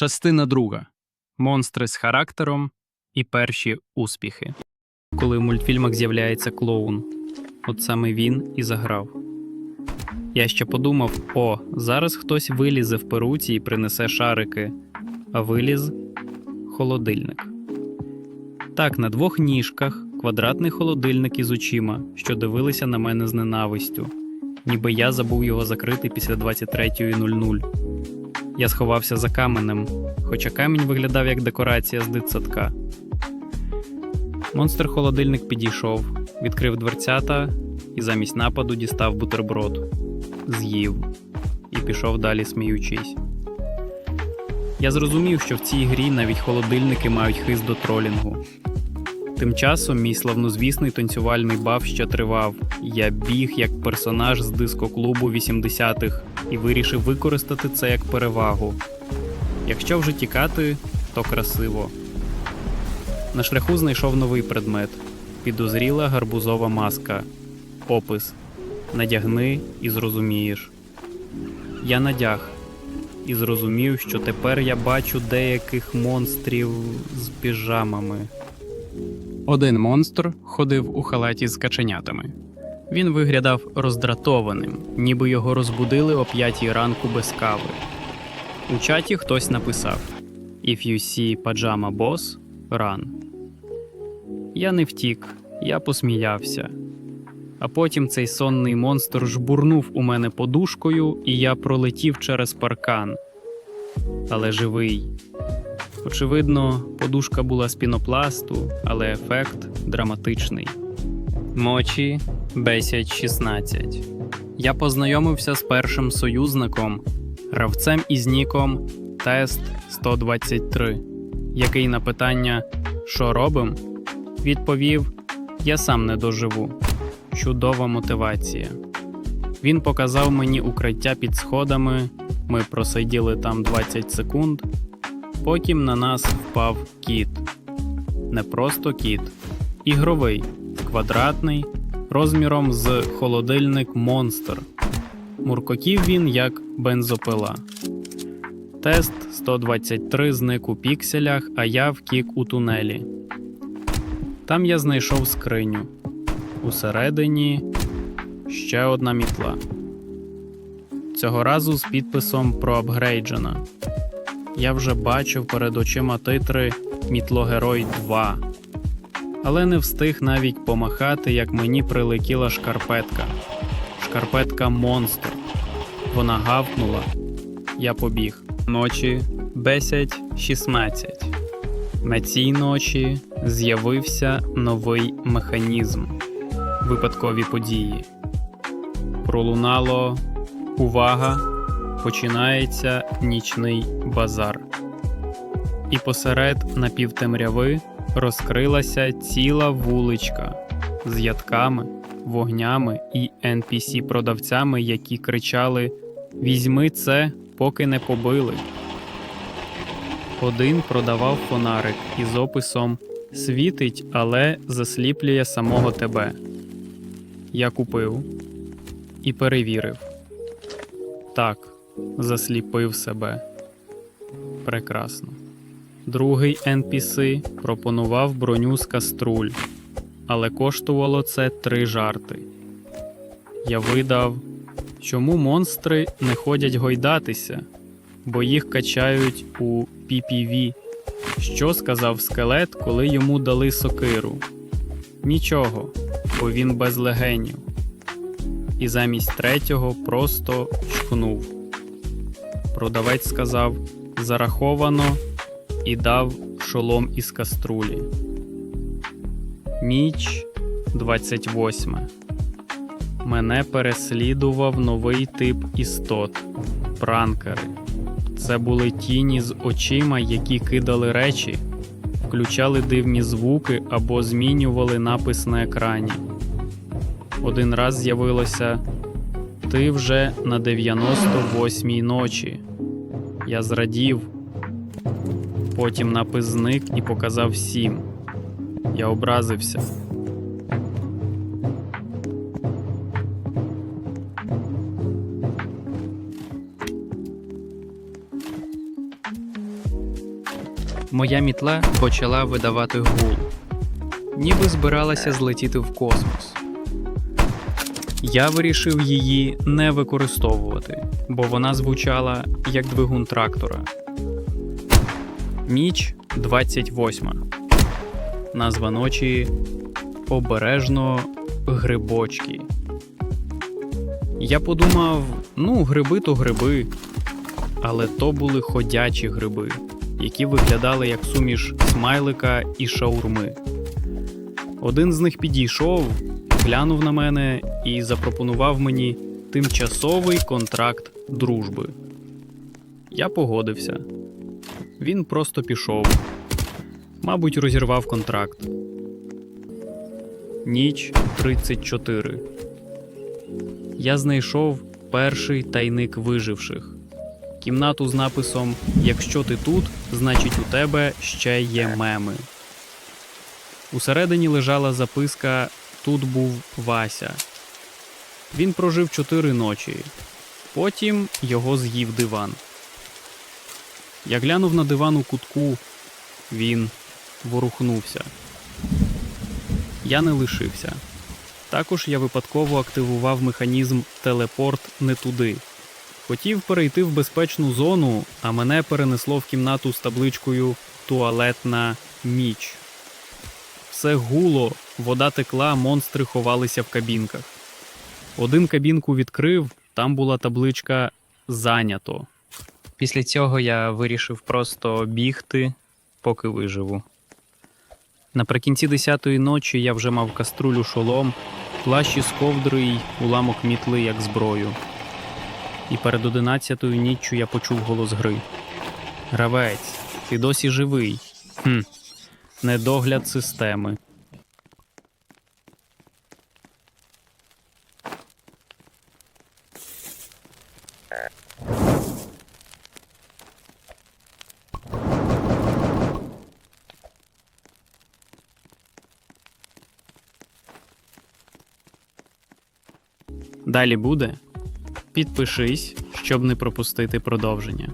Частина друга. Монстри з характером і перші успіхи. Коли в мультфільмах з'являється клоун, от саме він і заграв. Я ще подумав: о, зараз хтось вилізе в перуці і принесе шарики, а виліз холодильник. Так, на двох ніжках квадратний холодильник із очима, що дивилися на мене з ненавистю, ніби я забув його закрити після 23.00. Я сховався за каменем, хоча камінь виглядав як декорація з дитсадка. Монстр холодильник підійшов, відкрив дверцята і замість нападу дістав бутерброд, з'їв і пішов далі, сміючись. Я зрозумів, що в цій грі навіть холодильники мають хист до тролінгу. Тим часом мій славнозвісний танцювальний баф ще тривав. Я біг як персонаж з дискоклубу 80-х і вирішив використати це як перевагу. Якщо вже тікати, то красиво. На шляху знайшов новий предмет підозріла гарбузова маска. Опис Надягни і зрозумієш. Я надяг і зрозумів, що тепер я бачу деяких монстрів з піжамами. Один монстр ходив у халаті з каченятами. Він виглядав роздратованим, ніби його розбудили о п'ятій ранку без кави. У чаті хтось написав: If you see pajama boss, run. Я не втік, я посміявся. А потім цей сонний монстр жбурнув у мене подушкою, і я пролетів через паркан. Але живий. Очевидно, подушка була з пінопласту, але ефект драматичний. Мочі 1016. Я познайомився з першим союзником, гравцем із ніком Тест 123, який на питання Що робим? відповів: Я сам не доживу. Чудова мотивація. Він показав мені укриття під сходами. Ми просиділи там 20 секунд. Потім на нас впав кіт. Не просто кіт, ігровий, квадратний, розміром з холодильник монстр. Муркотів він як бензопила. Тест 123 зник у пікселях, а я втік у тунелі. Там я знайшов скриню. Усередині ще одна мітла. Цього разу з підписом проапгрейджена. Я вже бачив перед очима титри Мітлогерой 2, але не встиг навіть помахати, як мені прилетіла шкарпетка. Шкарпетка монстр. Вона гавкнула. Я побіг. Ночі 10.16. На цій ночі з'явився новий механізм. Випадкові події. Пролунало увага! Починається нічний базар. І посеред напівтемряви розкрилася ціла вуличка з ядками, вогнями і NPC-продавцями, які кричали: Візьми це, поки не побили. Один продавав фонарик із описом Світить, але засліплює самого тебе. Я купив і перевірив. Так, засліпив себе. Прекрасно. Другий NPC пропонував броню з каструль, але коштувало це три жарти. Я видав, чому монстри не ходять гойдатися, бо їх качають у PPV. Що сказав скелет, коли йому дали сокиру? Нічого, бо він без легенів. І замість третього просто чхнув. Продавець сказав зараховано і дав шолом із каструлі. Ніч 28. Мене переслідував новий тип істот пранкери. Це були тіні з очима, які кидали речі, включали дивні звуки або змінювали напис на екрані. Один раз з'явилося Ти вже на 98-й ночі. Я зрадів. Потім напис зник і показав сім. Я образився. моя мітла почала видавати гул, ніби збиралася злетіти в космос. Я вирішив її не використовувати, бо вона звучала як двигун трактора. Ніч 28. Назва ночі обережно грибочки. Я подумав: ну, гриби то гриби, але то були ходячі гриби, які виглядали як суміш смайлика і шаурми. Один з них підійшов, глянув на мене і запропонував мені тимчасовий контракт дружби. Я погодився. Він просто пішов. Мабуть, розірвав контракт. Ніч 34. Я знайшов перший тайник виживших. Кімнату з написом Якщо ти тут, значить у тебе ще є меми. Усередині лежала записка Тут був Вася. Він прожив чотири ночі. Потім його з'їв диван. Я глянув на диван у кутку. Він ворухнувся. Я не лишився. Також я випадково активував механізм телепорт не туди. Хотів перейти в безпечну зону, а мене перенесло в кімнату з табличкою Туалетна ніч. Все гуло, вода текла, монстри ховалися в кабінках. Один кабінку відкрив, там була табличка Зайнято. Після цього я вирішив просто бігти, поки виживу. Наприкінці десятої ночі я вже мав каструлю шолом, плащ із ковдри й уламок мітли як зброю. І перед одинадцятою ніччю я почув голос гри. Гравець, ти досі живий. Хм, недогляд системи. Далі буде. Підпишись, щоб не пропустити продовження.